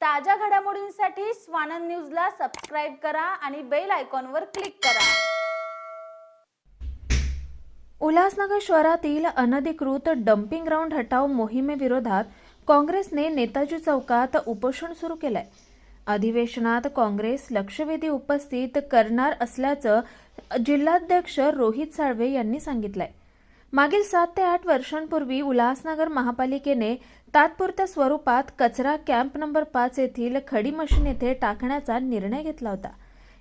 ताज्या घडामोडींसाठी स्वानंद न्यूजला सबस्क्राईब करा आणि बेल आयकॉनवर क्लिक करा. उल्हासनगर शहरातील अनधिकृत डम्पिंग ग्राउंड हटाव मोहिमेविरोधात काँग्रेसने नेताजी चौकात उपोषण सुरू केलंय. अधिवेशनात काँग्रेस लक्षवेधी उपस्थित करणार असल्याचं जिल्हाध्यक्ष रोहित साळवे यांनी सांगितलंय. मागील सात ते आठ वर्षांपूर्वी उल्हासनगर महापालिकेने तात्पुरत्या स्वरूपात कचरा कॅम्प नंबर पाच येथील खडी मशीन येथे टाकण्याचा निर्णय घेतला होता.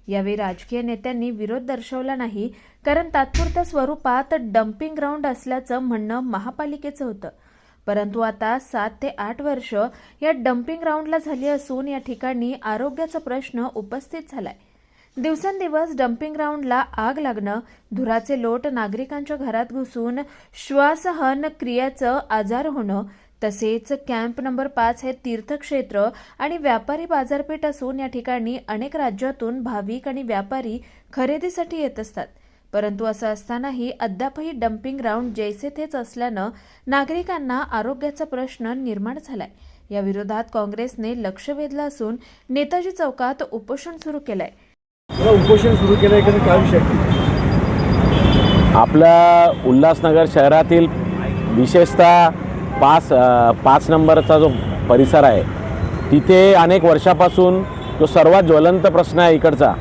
यावेळी राजकीय नेत्यांनी विरोध दर्शवला नाही कारण तात्पुरत्या स्वरूपात डम्पिंग ग्राउंड असल्याचं म्हणणं महापालिकेचं होतं. परंतु आता सात ते आठ वर्ष या डम्पिंग ग्राउंडला झाली असून या ठिकाणी आरोग्याचा प्रश्न उपस्थित झालाय. दिवसेंदिवस डम्पिंग ग्राउंडला आग लागणं धुराचे लोट नागरिकांच्या घरात घुसून श्वासहन क्रियाचं आजार होणं तसेच कॅम्प नंबर पाच हे तीर्थक्षेत्र आणि व्यापारी बाजारपेठ असून या ठिकाणी अनेक राज्यातून भाविक आणि व्यापारी खरेदीसाठी येत असतात. परंतु असं असतानाही अद्यापही डम्पिंग ग्राउंड जैसे तेच असल्यानं नागरिकांना आरोग्याचा प्रश्न निर्माण झालाय. या विरोधात काँग्रेसने लक्ष वेधलं असून नेताजी चौकात उपोषण सुरू केलंय. आपलं उपोषण सुरू केलं एखादं काय विषय आपल्या उल्हासनगर शहरातील विशेषतः पाच पाच नंबरचा जो परिसर आहे तिथे अनेक वर्षापासून जो सर्वात ज्वलंत प्रश्न आहे इकडचा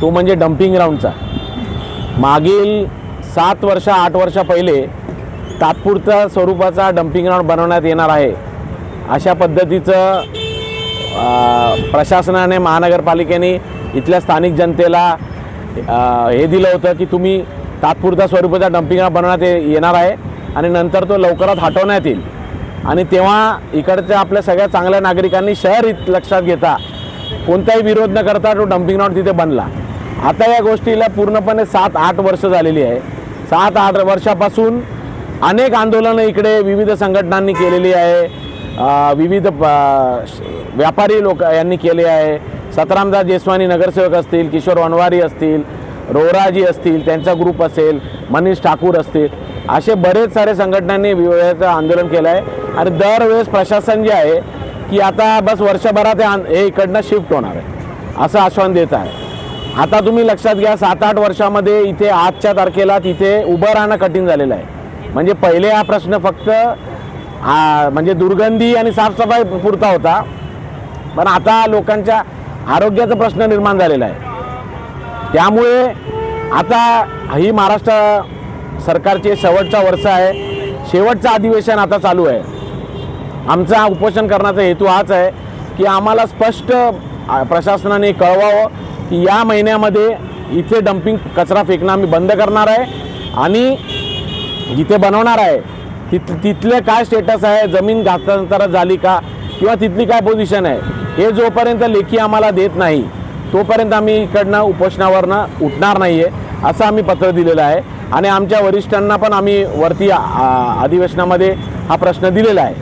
तो म्हणजे डम्पिंग ग्राउंडचा मागील सात वर्ष आठ वर्ष पहिले तात्पुरत्या स्वरूपाचा डम्पिंग ग्राउंड बनवण्यात येणार आहे अशा पद्धतीचं प्रशासनाने महानगरपालिकेने इथल्या स्थानिक जनतेला हे दिलं होतं की तुम्ही तात्पुरत्या स्वरूपाचा डम्पिंग ग्राउंड बनवण्यात येणार आहे आणि नंतर तो लवकरात हटवण्यात येईल. आणि तेव्हा इकडच्या आपल्या सगळ्या चांगल्या नागरिकांनी शहर लक्षात घेता कोणताही विरोध न करता तो डम्पिंग ग्राउंड तिथे बनला. आता या गोष्टीला पूर्णपणे सात आठ वर्ष झालेली आहे. सात आठ वर्षापासून अनेक आंदोलनं इकडे विविध संघटनांनी केलेली आहे. विविध व्यापारी लोक यांनी केले आहे. सतरामदास जेसवानी नगरसेवक असतील किशोर वनवारी असतील रोहराजी असतील त्यांचा ग्रुप असेल मनीष ठाकूर असतील असे बरेच सारे संघटनांनी विविध आंदोलन केलं आहे. आणि दरवेळेस प्रशासन जे आहे की आता बस वर्षभरात हे हे इकडनं शिफ्ट होणार आहे. असं आश्वासन देत आहे. आता तुम्ही लक्षात घ्या सात आठ वर्षामध्ये इथे आजच्या तारखेला तिथे उभं राहणं कठीण झालेलं आहे. म्हणजे पहिले हा प्रश्न फक्त आ, म्हणजे दुर्गंधी आणि साफसफाई पुरता होता. पण आता लोकांच्या आरोग्याचा प्रश्न निर्माण झालेला आहे. त्यामुळे आता ही महाराष्ट्र सरकारचे शेवटचा वर्ष आहे. शेवटचं अधिवेशन आता चालू आहे. आमचा उपोषण करण्याचा हेतू हाच आहे की आम्हाला स्पष्ट प्रशासनाने कळवावं की या महिन्यामध्ये इथे डम्पिंग कचरा फेकणं आम्ही बंद करणार आहे आणि जिथे बनवणार आहे. तिथ तिथले काय स्टेटस आहे? जमीन घातांतर झाली का? किंवा तिथली काय पोझिशन आहे? हे जोपर्यंत लेखी आम्हाला देत नाही तोपर्यंत आम्ही इकडनं उपोषणावरनं उठणार नाही आहे असं आम्ही पत्र दिलेलं आहे. आणि आमच्या वरिष्ठांना पण आम्ही वरती अधिवेशनामध्ये हा प्रश्न दिलेला आहे.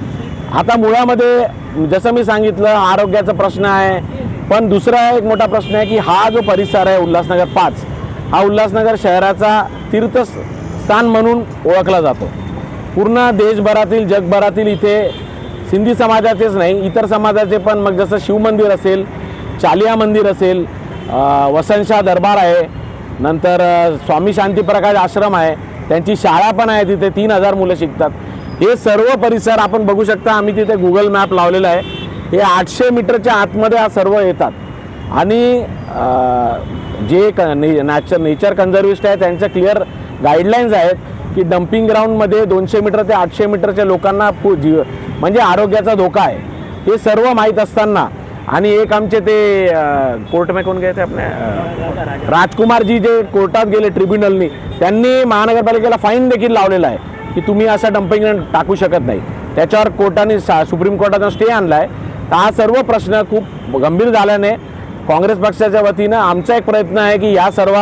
आता मुळामध्ये जसं मी सांगितलं आरोग्याचा प्रश्न आहे. पण दुसरा एक मोठा प्रश्न आहे की हा जो परिसर आहे उल्हासनगर पाच हा उल्हासनगर शहराचा तीर्थस्थान म्हणून ओळखला जातो. पूर्ण देशभरातील जगभरातील इथे सिंधी समाजाचेच नाही इतर समाजाचे पण. मग जसं शिवमंदिर असेल चालिया मंदिर असेल वसंतशाह दरबार आहे नंतर स्वामी शांतीप्रकाश आश्रम आहे त्यांची शाळा पण आहे तिथे तीन हजार मुलं शिकतात. हे सर्व परिसर आपण बघू शकता आम्ही तिथे गुगल मॅप लावलेला आहे. हे आठशे मीटरच्या आतमध्ये हा सर्व येतात. आणि जे क ने नॅचर नेचर कन्झर्विस्ट आहे त्यांच्या क्लिअर गाईडलाईन्स आहेत. की डम्पिंग ग्राउंडमध्ये दोनशे मीटर ते आठशे मीटरच्या लोकांना पु जीव म्हणजे आरोग्याचा धोका आहे. हे सर्व माहीत असताना आणि एक आमचे ते कोर्ट में कोण गए थे आपने राजकुमारजी जे कोर्टात गेले ट्रिब्युनलनी त्यांनी महानगरपालिकेला फाईन देखील लावलेला आहे की तुम्ही असा डम्पिंग ग्राउंड टाकू शकत नाही. त्याच्यावर कोर्टाने सा सुप्रीम कोर्टानं स्टे आणला आहे तर हा सर्व प्रश्न खूप गंभीर झाल्याने काँग्रेस पक्षाच्या वतीनं आमचा एक प्रयत्न आहे की या सर्व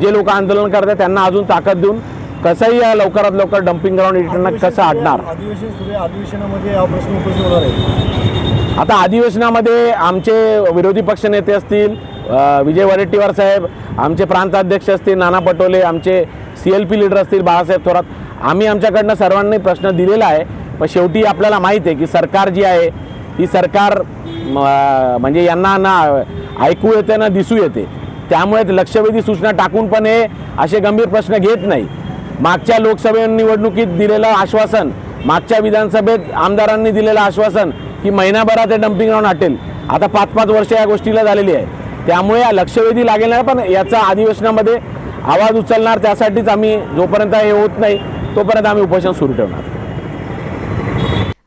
जे लोक आंदोलन करतात त्यांना अजून ताकद देऊन कसंही या लवकरात लवकर डम्पिंग ग्राउंड इकडनं कसं हटणार अधिवेशन सुरू आहे अधिवेशनामध्ये हा प्रश्न उपस्थित होणार आहे. आता अधिवेशनामध्ये आमचे विरोधी पक्षनेते असतील अ, विजय वडेट्टीवार साहेब आमचे प्रांताध्यक्ष असतील नाना पटोले आमचे सी एल पी लीडर असतील बाळासाहेब थोरात आम्ही आमच्याकडनं सर्वांनी प्रश्न दिलेला आहे. पण शेवटी आपल्याला माहीत आहे की सरकार जी आहे ही सरकार म्हणजे यांना ना ऐकू येते ना दिसू येते. त्यामुळे ते लक्षवेधी सूचना टाकून पण हे असे गंभीर प्रश्न घेत नाही. मागच्या लोकसभे निवडणुकीत दिलेलं आश्वासन मागच्या विधानसभेत आमदारांनी दिलेलं आश्वासन की महिनाभरात हे डम्पिंग ग्राउंड हटेल. आता पाच पाच वर्ष या गोष्टीला झालेली आहे. त्यामुळे या लक्षवेधी लागेल नाही पण याचा अधिवेशनामध्ये आवाज उचलणार त्यासाठीच आम्ही जोपर्यंत हे होत नाही तोपर्यंत आम्ही उपोषण सुरू ठेवणार.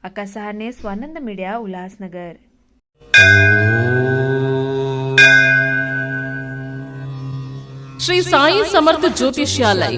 Akash Sahane Swanand media Ulhasnagar. Shri Sai Samarth Jyotishalaya